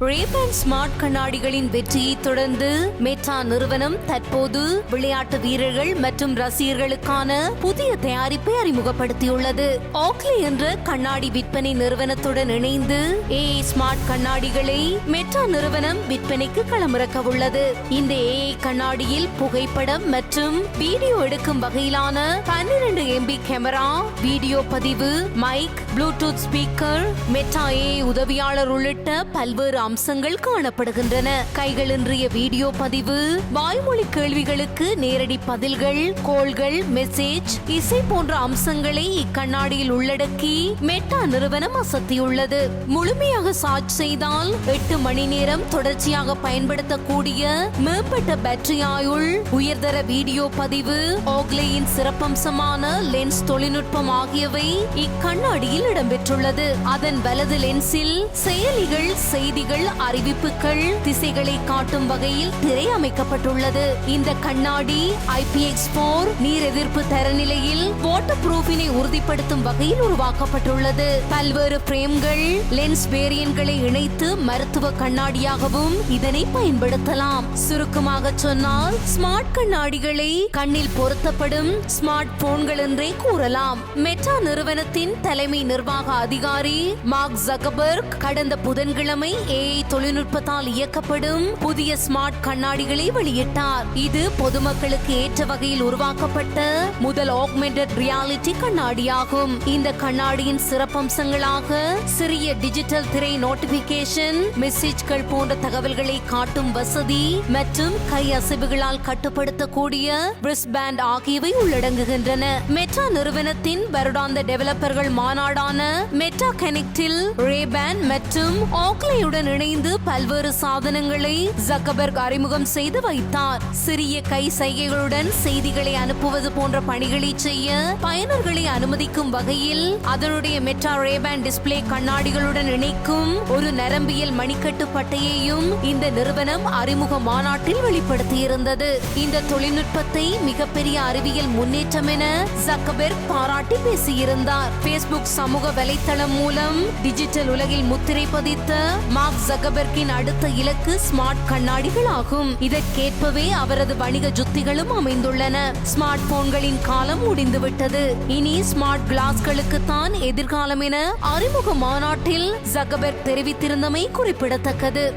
ரேபன் smart கண்ணாடிகளின் வெற்றியை தொடர்ந்து meta நிறுவனம் தற்போது விளையாட்டு வீரர்கள் மற்றும் ரசிகர்களுக்கான புதிய தயாரிப்பை அறிமுகப்படுத்தியுள்ளது. ஆக்லி என்ற கண்ணாடி விற்பனை நிறுவனத்துடன் இணைந்து ஏ ஸ்மார்ட் கண்ணாடிகளை மெட்டா நிறுவனம் விற்பனைக்கு களமிறக்க உள்ளது இந்த ஏஐ கண்ணாடியில் புகைப்படம் மற்றும் வீடியோ எடுக்கும் வகையிலான பன்னிரண்டு எம்பி கேமரா வீடியோ பதிவு mic Bluetooth speaker Meta AI உதவியாளர் உள்ளிட்ட பல்வேறு அம்சங்கள் காணப்படுகின்றன. கைகளின்றிய வீடியோ பதிவு வாய்மொழி கேள்விகளுக்கு நேரடி பதில்கள் கோள்கள் மெசேஜ் இசை போன்ற அம்சங்களை இக்கண்ணாடியில் உள்ளடக்கி மெட்டா நிறுவனம் அசத்தியுள்ளது. முழுமையாக சார்ஜ் செய்தால் எட்டு மணி நேரம் தொடர்ச்சியாக பயன்படுத்தக்கூடிய மேம்பட்ட பேட்டரி ஆயுள் உயர்தர வீடியோ பதிவு ஓக்லேயின் சிறப்பம்சமான லென்ஸ் தொழில்நுட்பம் ஆகியவை இக்கண்ணாடியில் இடம்பெற்றுள்ளது. அதன் வலது லென்ஸில் செயலிகள் செய்திகள் அறிவிப்புகள் திசைகளை காட்டும் வகையில் திரை அமைக்கப்பட்டுள்ளது இந்த கண்ணாடி ஐபிஎக்ஸ் போர் நீர் எதிர்ப்பு தரநிலையில் வாட்டர் ப்ரூஃபினை உறுதிப்படுத்தும் வகையில் உருவாக்கப்பட்டுள்ளது. பல்வேறு பிரேம்கள் லென்ஸ் வேரியன்களை இணைத்து மருத்துவ கண்ணாடியாகவும் இதனை பயன்படுத்தலாம். சுருக்கமாக சொன்னால் ஸ்மார்ட் கண்ணாடிகளை கண்ணில் பொருத்தப்படும் ஸ்மார்ட் போன்கள் என்றே கூறலாம். மெட்டா நிறுவனத்தின் தலைமை நிர்வாக அதிகாரி மார்க் ஜகபர்க் கடந்த புதன்கிழமை ஏஐ தொழில்நுட்பத்தால் இயக்கப்படும் புதிய ஸ்மார்ட் கண்ணாடிகளை வெளியிட்டார். இது பொதுமக்களுக்கு ஏற்ற வகையில் உருவாக்கப்பட்ட முதல் ஆக்மெண்டட் ரியாலிட்டி கண்ணாடியாகும். இந்த கண்ணாடியின் சிறப்பம்சங்களாக சிறிய டிஜிட்டல் திரை நோட்டிபிகேஷன் மெசேஜ்கள் போன்ற தகவல்களை காட்டும் வசதி மற்றும் கை அசைவுகளால் கட்டுப்படுத்தக்கூடிய பிரிஸ்பேண்ட் ஆகியவை உள்ளடங்குகின்றன. மெட்டா நிறுவனத்தின் வருடாந்த டெவலப்பர்கள் மாநாடான மெட்டா கனெக்டில் ரேபேன் மற்றும் ஆக்லேயுடன் இணைந்து பல்வேறு சாதனங்களை ஜக்கபர்க் அறிமுகம் செய்து வைத்தார். சிறிய கை சைகைகளுடன் செய்திகளை அனுப்புவது போன்ற பணிகளை செய்ய பயனர்களை அனுமதிக்கும் வகையில் அதனுடைய மெட்டா ரேபேன் டிஸ்ப்ளே கண்ணாடிகளுடன் இணைக்கும் ஒரு நரம்பியல் மணிக்கட்டு பட்டையையும் இந்த நிறுவனம் அறிமுக மாநாட்டில் வெளிப்படுத்தியிருந்தது. இந்த தொழில்நுட்பத்தை மிகப்பெரிய அறிவியல் முன்னேற்றம் என ஜக்கபெர்க் பாராட்டி பேசியிருந்தார். பேஸ்புக் சமூக வலைத்தளம் மூலம் டிஜிட்டல் உலகில் முத்திரை பதித்த மார்க் ஜகபர்கின் அடுத்த இலக்கு ஸ்மார்ட் கண்ணாடிகள் ஆகும் இதற்கேற்பவே அவரது வணிக ஜுத்திகளும் அமைந்துள்ளன. ஸ்மார்ட் போன்களின் காலம் முடிந்துவிட்டது. இனி ஸ்மார்ட் கிளாஸ்களுக்கு தான் எதிர்காலம் என அறிமுக மாநாட்டில் ஜகபர்க் தெரிவித்திருந்தமை குறிப்பிடத்தக்கது.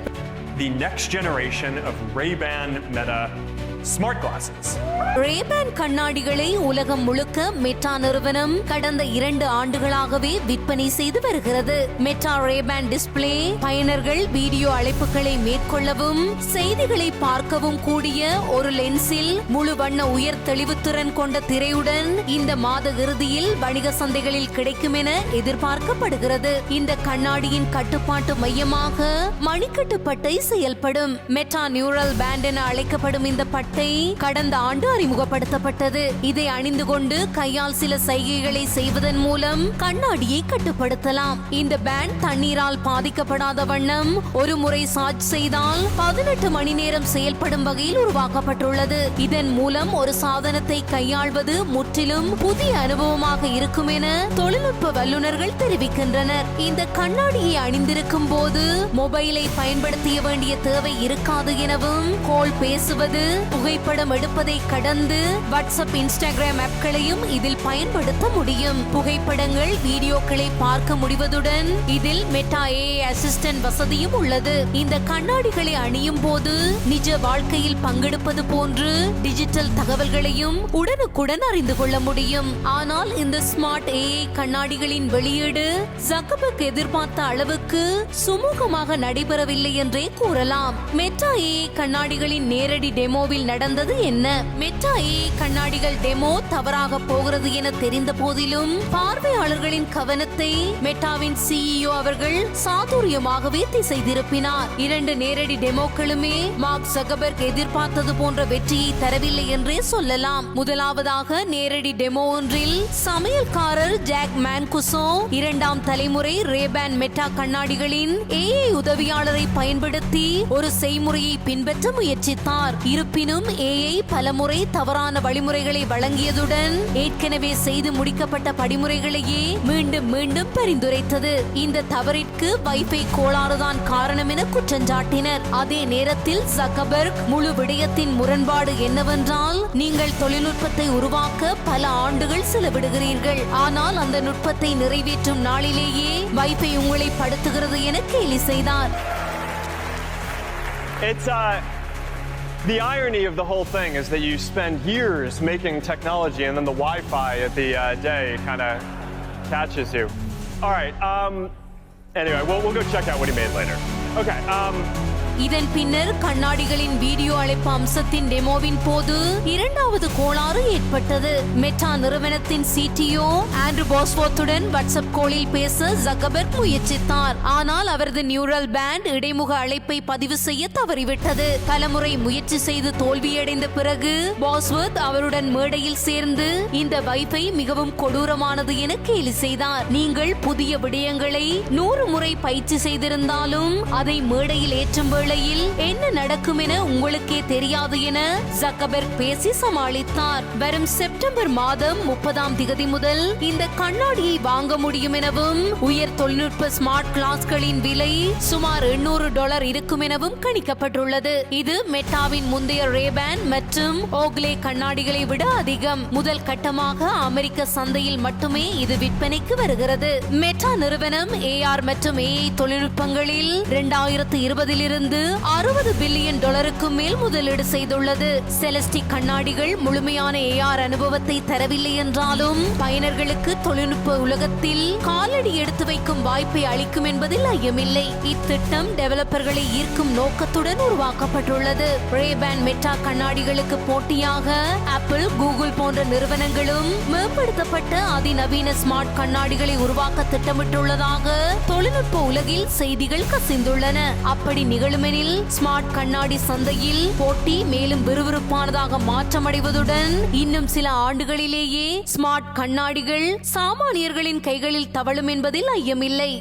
The next generation of Ray-Ban Meta smart glasses. Ray Ban கண்ணாடிகளை உலகம் முழுக்க மெட்டா நிறுவனம் கடந்த இரண்டு ஆண்டுகளாகவே விற்பனை செய்து வருகிறது. மெட்டா ரேபேன் டிஸ்பிளே பயனர்கள் வீடியோ அழைப்புகளை மேற்கொள்ளவும் செய்திகளை பார்க்கவும் கூடிய ஒரு லென்ஸில் முழு வண்ண உயர் தெளிவுத்திறன் கொண்ட திரையுடன் இந்த மாத இறுதியில் வணிக சந்தைகளில் கிடைக்கும் என எதிர்பார்க்கப்படுகிறது. இந்த கண்ணாடியின் கட்டுப்பாட்டு மையமாக மணிக்கட்டுப்பட்டை செயல்படும். மெட்டா நியூரல் பேண்ட் என அழைக்கப்படும் இந்த பட்டை கடந்த ஆண்டு அறிமுகப்படுத்தப்பட்டது. இதை அணிந்து கொண்டு கையால் சில சைகைகளை செய்வதன் மூலம் கண்ணாடியை கட்டுப்படுத்தலாம். இந்த பேண்ட் தண்ணீரால் பாதிக்கப்படாத வண்ணம் ஒரு முறை சார்ஜ் செய்தால் பதினெட்டு மணி நேரம் செயல்படும் வகையில் உருவாக்கப்பட்டுள்ளது. இதன் மூலம் ஒரு சாதனத்தை கையாள்வது முற்றிலும் புதிய அனுபவமாக இருக்கும் என தொழில்நுட்ப வல்லுநர்கள் தெரிவிக்கின்றனர். இந்த கண்ணாடியை அணிந்திருக்கும் போது மொபைலை பயன்படுத்திய வேண்டிய தேவை இருக்காது எனவும் கோல் பேசுவது புகைப்படம் எடுப்பதை கடந்து வாட்ஸ்அப் இன்ஸ்டாகிராம் ஆப்களையும் இதில் பயன்படுத்த முடியும். புகைப்படங்கள் வீடியோக்களை பார்க்க முடிவதுடன் இதில் மெட்டா ஏ அசிஸ்டன்ட் வசதியும் உள்ளது. இந்த கண்ணாடிகளை அணியும் போது நிஜ வாழ்க்கையில் பங்கெடுப்பது போன்று டிஜிட்டல் தகவல்களையும் உடனுக்குடன் அறிந்து கொள்ள முடியும். ஆனால் இந்த ஸ்மார்ட் ஏஐ கண்ணாடிகளின் வெளியீடு ஜக்கபர்க் எதிர்பார்த்த அளவுக்கு சுமூகமாக நடைபெறவில்லை என்றே கூறலாம். மெட்டா ஏஐ கண்ணாடிகளின் நேரடி டெமோவில் நடந்தது என்ன? மெட்டா கண்ணாடிகள் டெமோ தவறாக போகிறது என தெரிந்த போதிலும் பார்வையாளர்களின் கவனத்தை மெட்டாவின் சிஇஓ அவர்கள் சாதுரியமாகவே திசை திருப்பினார் இரண்டு நேரடி டெமோக்களுமே மார்க் சகபர்க் எதிர்பார்த்தது போன்ற வெற்றியை தரவில்லை என்றே சொல்லலாம். முதலாவதாக நேரடி டெமோ ஒன்றில் சமையல்காரர் ஜாக் மேன்குசோ இரண்டாம் தலைமுறை ரேபேன் மெட்டா கண்ணாடிகளின் ஏஐ உதவியாளரை பயன்படுத்தி ஒரு செய்முறையை பின்பற்ற முயற்சித்தார். இருப்பினும் மேலும் ஏஐ பலமுறை தவறான வழிமுறைகளை வழங்கியதுடன் ஏற்கனவே செய்து முடிக்கப்பட்ட படிமுறைகளையே மீண்டும் மீண்டும் பரிந்துரைத்தது. இந்த தவறிற்கு வைஃபை கோளாறுதான் காரணம் என குற்றஞ்சாட்டினர் அதே நேரத்தில் ஜக்கபர்க் முழு விடயத்தின் முரண்பாடு என்னவென்றால் நீங்கள் தொழில்நுட்பத்தை உருவாக்க பல ஆண்டுகள் செலவிடுகிறீர்கள். ஆனால் அந்த நுட்பத்தை நிறைவேற்றும் நாளிலேயே வைஃபை உங்களை படுத்துகிறது என கேலி செய்தார். It's uh, the irony of the whole thing is that you spend years making technology, and then the Wi-Fi at the uh, day kind of catches you. All right. Um, anyway, we'll, we'll go check out what he made later. Okay. Um, இதன் பின்னர் கண்ணாடிகளின் video அழைப்பு அம்சத்தின் டெமோவின் போது இரண்டாவது கோளாறு ஏற்பட்டது. Meta நிறுவனத்தின் CTO Andrew பாஸ்வோத்துடன் WhatsApp கோலில் பேச ஜக்கபர்க் முயற்சித்தார். ஆனால் அவரது நியூரல் பேண்ட் இடைமுக அழைப்பை பதிவு செய்ய தவறிவிட்டது. பலமுறை முயற்சி செய்து தோல்வியடைந்த பிறகு பாஸ்வர்த் அவருடன் மேடையில் சேர்ந்து இந்த வைஃபை மிகவும் கொடூரமானது என கேலி செய்தார். நீங்கள் புதிய விடயங்களை நூறு முறை பயிற்சி செய்திருந்தாலும் அதை மேடையில் ஏற்றும் வேளையில் என்ன நடக்கும் என உங்களுக்கே தெரியாது என ஜக்கபெர்க் பேசி சமாளித்தார். வரும் செப்டம்பர் மாதம் முப்பதாம் திகதி முதல் இந்த கண்ணாடியை வாங்க முடியும் எனவும் உயர் தொழில்நுட்ப ஸ்மார்ட் கிளாஸ்களின் விலை சுமார் 800 டாலர் இருக்கும் எனவும் கணிக்கப்பட்டுள்ளது. இது மெட்டாவின் முந்தைய ரேபேன் மற்றும் ஓக்லே கண்ணாடிகளை விட அதிகம். முதல் கட்டமாக அமெரிக்க சந்தையில் மட்டுமே இது விற்பனைக்கு வருகிறது. மெட்டா நிறுவனம் ஏஆர் மற்றும் ஏஐ தொழில்நுட்பங்களில் இரண்டாயிரத்து இருபதிலிருந்து அறுபது பில்லியன் டாலருக்கு மேல் முதலீடு செய்துள்ளது. செலஸ்டிக் கண்ணாடிகள் முழுமையான ஏஆர் அனுபவத்தை தரவில்லை என்றாலும் பயனர்களுக்கு தொழில்நுட்ப உலகத்தில் காலடி எடுத்து வைக்கும் வாய்ப்பை அளிக்கும் என்பதில் ஐயமில்லை. இத்திட்டம் டெவலப்பர்களை ஈர்க்கும் நோக்கத்துடன் உருவாக்கப்பட்டுள்ளது. ரேபேன் மெட்டா கண்ணாடிகளுக்கு போட்டியாக ஆப்பிள் கூகுள் போன்ற நிறுவனங்களும் மேம்படுத்தப்பட்ட அதிநவீன ஸ்மார்ட் கண்ணாடிகளை உருவாக்க திட்டமிட்டுள்ளதாக தொழில்நுட்ப உலகில் செய்திகள் கசிந்துள்ளன. அப்படி நிகழும் ஏனெனில் ஸ்மார்ட் கண்ணாடி சந்தையில் போட்டி மேலும் விறுவிறுப்பானதாக மாற்றமடைவதுடன் இன்னும் சில ஆண்டுகளிலேயே ஸ்மார்ட் கண்ணாடிகள் சாமானியர்களின் கைகளில் தவழும் என்பதில் ஐயமில்லை.